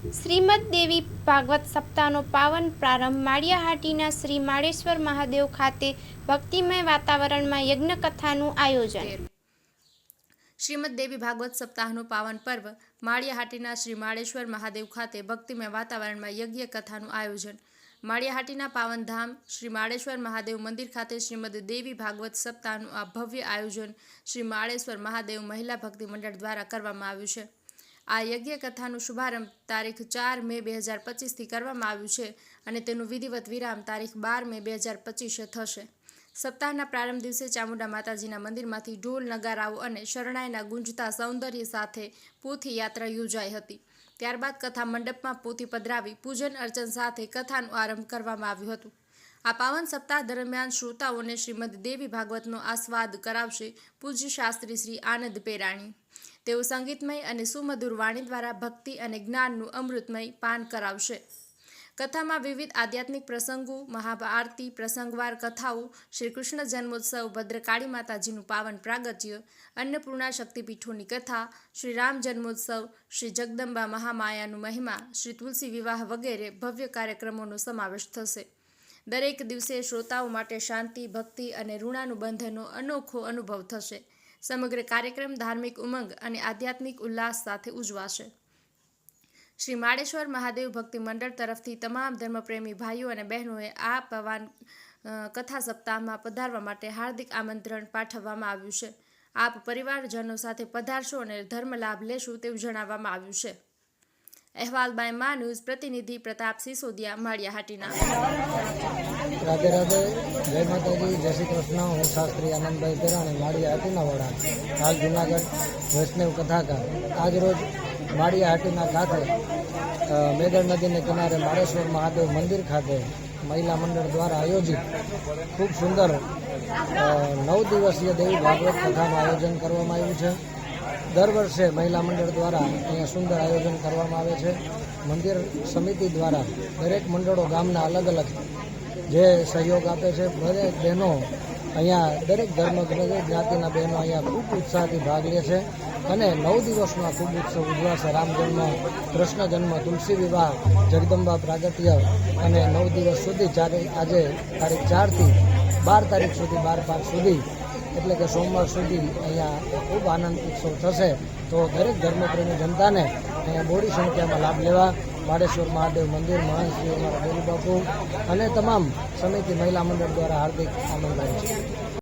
શ્રીમદ દેવી ભાગવત સપ્તાહનો પાવન પ્રારંભ માળિયાહાટીના શ્રી માળેશ્વર મહાદેવ ખાતે ભક્તિમય વાતાવરણમાં યજ્ઞ કથાનું આયોજન. શ્રીમદ દેવી ભાગવત સપ્તાહનું પાવન પર્વ માળિયાહાટીના શ્રી માળેશ્વર મહાદેવ ખાતે ભક્તિમય વાતાવરણમાં યજ્ઞ કથાનું આયોજન. માળિયાહાટીના પાવનધામ શ્રી માળેશ્વર મહાદેવ મંદિર ખાતે શ્રીમદ દેવી ભાગવત સપ્તાહનું આ ભવ્ય આયોજન શ્રી માળેશ્વર મહાદેવ મહિલા ભક્તિ મંડળ દ્વારા કરવામાં આવ્યું છે. આ યજ્ઞ કથાનું શુભારંભ તારીખ ચાર મે બે હજાર પચીસથી કરવામાં આવ્યું છે અને તેનું વિધિવત વિરામ તારીખ બાર મે બે હજાર પચીસે થશે. સપ્તાહના પ્રારંભ દિવસે ચામુંડા માતાજીના મંદિરમાંથી ઢોલ, નગારાઓ અને શરણાઈના ગુંજતા સૌંદર્ય સાથે પોથી યાત્રા યોજાઈ હતી. ત્યારબાદ કથા મંડપમાં પોથી પધરાવી પૂજન અર્ચન સાથે કથાનો આરંભ કરવામાં આવ્યું હતું. આ પાવન સપ્તાહ દરમિયાન શ્રોતાઓને શ્રીમદ દેવી ભાગવતનો આસ્વાદ કરાવશે પૂજ્ય શાસ્ત્રી શ્રી આનંદ પેરાણી. તેઓ સંગીતમય અને સુમધુર વાણી દ્વારા ભક્તિ અને જ્ઞાનનું અમૃતમય પાન કરાવશે. કથામાં વિવિધ આધ્યાત્મિક પ્રસંગો મહાઆરતી પ્રસંગવાર કથાઓ શ્રી કૃષ્ણ જન્મોત્સવ, ભદ્રકાળી માતાજીનું પાવન પ્રાગટ્ય અન્નપૂર્ણા શક્તિપીઠોની કથા શ્રી રામ જન્મોત્સવ, શ્રી જગદંબા મહામાયાનું મહિમા, શ્રી તુલસી વિવાહ વગેરે ભવ્ય કાર્યક્રમોનો સમાવેશ થશે. દરેક દિવસે શ્રોતાઓ માટે શાંતિ, ભક્તિ અને ઋણાનુબંધનો અનોખો અનુભવ થશે. સમગ્ર કાર્યક્રમ ધાર્મિક ઉમંગ અને આધ્યાત્મિક ઉલ્લાસ સાથે ઉજવાશે. શ્રી માળેશ્વર મહાદેવ ભક્તિ મંડળ તરફથી તમામ ધર્મપ્રેમી ભાઈઓ અને બહેનોએ આ પવાન કથા સપ્તાહમાં પધારવા માટે હાર્દિક આમંત્રણ પાઠવવામાં આવ્યું છે. આપ પરિવારજનો સાથે પધારશો અને ધર્મ લાભ લેશો તેવું જણાવવામાં આવ્યું છે. અહેવાલ બાય મા ન્યૂઝ પ્રતિનિધિ પ્રતાપ સિસોદિયા માળિયાહાટીના રાધે રાધે. જય માતાજી, જય શ્રી કૃષ્ણ. હું શાસ્ત્રી આનંદભાઈ પેરાણી, માળિયા હાટીના વડા. હાલ જુનાગઢ વૈષ્ણવ કથાકાર. રોજ માળિયા હાટીના ખાતે મેદળ નદીને કિનારે માળેશ્વર મહાદેવ મંદિર ખાતે મહિલા મંડળ દ્વારા આયોજિત ખૂબ સુંદર નવ દિવસીય દેવી ભાગવત કથાનું આયોજન કરવામાં આવ્યું છે. દર વર્ષે મહિલા મંડળ દ્વારા અહીંયા સુંદર આયોજન કરવામાં આવે છે. મંદિર સમિતિ દ્વારા દરેક મંડળો ગામના અલગ અલગ જે સહયોગ આપે છે. દરેક બહેનો અહીંયા દરેક ધર્મ દરેક જ્ઞાતિના બહેનો અહીંયા ખૂબ ઉત્સાહથી ભાગ લે છે અને નવ દિવસનો આ ખૂબ ઉત્સવ ઉજવાશે. રામ જન્મ, કૃષ્ણ જન્મ, તુલસી વિવાહ, જગદંબા પ્રાગટ્ય અને નવ દિવસ સુધી ચારે આજે તારીખ ચારથી બાર તારીખ સુધી બાર પાંચ સુધી એટલે કે સોમવાર સુધી અહીંયા ખૂબ આનંદ ઉત્સવ થશે. તો દરેક ધર્મપ્રેમી જનતાને અહીંયા બોડી સંખ્યામાં લાભ લેવા વાડેશ્વર મહાદેવ મંદિર, મહાન શ્રી અમારા બોલી અને તમામ સમિતિ મહિલા મંડળ દ્વારા હાર્દિક આમંત્રણ છે.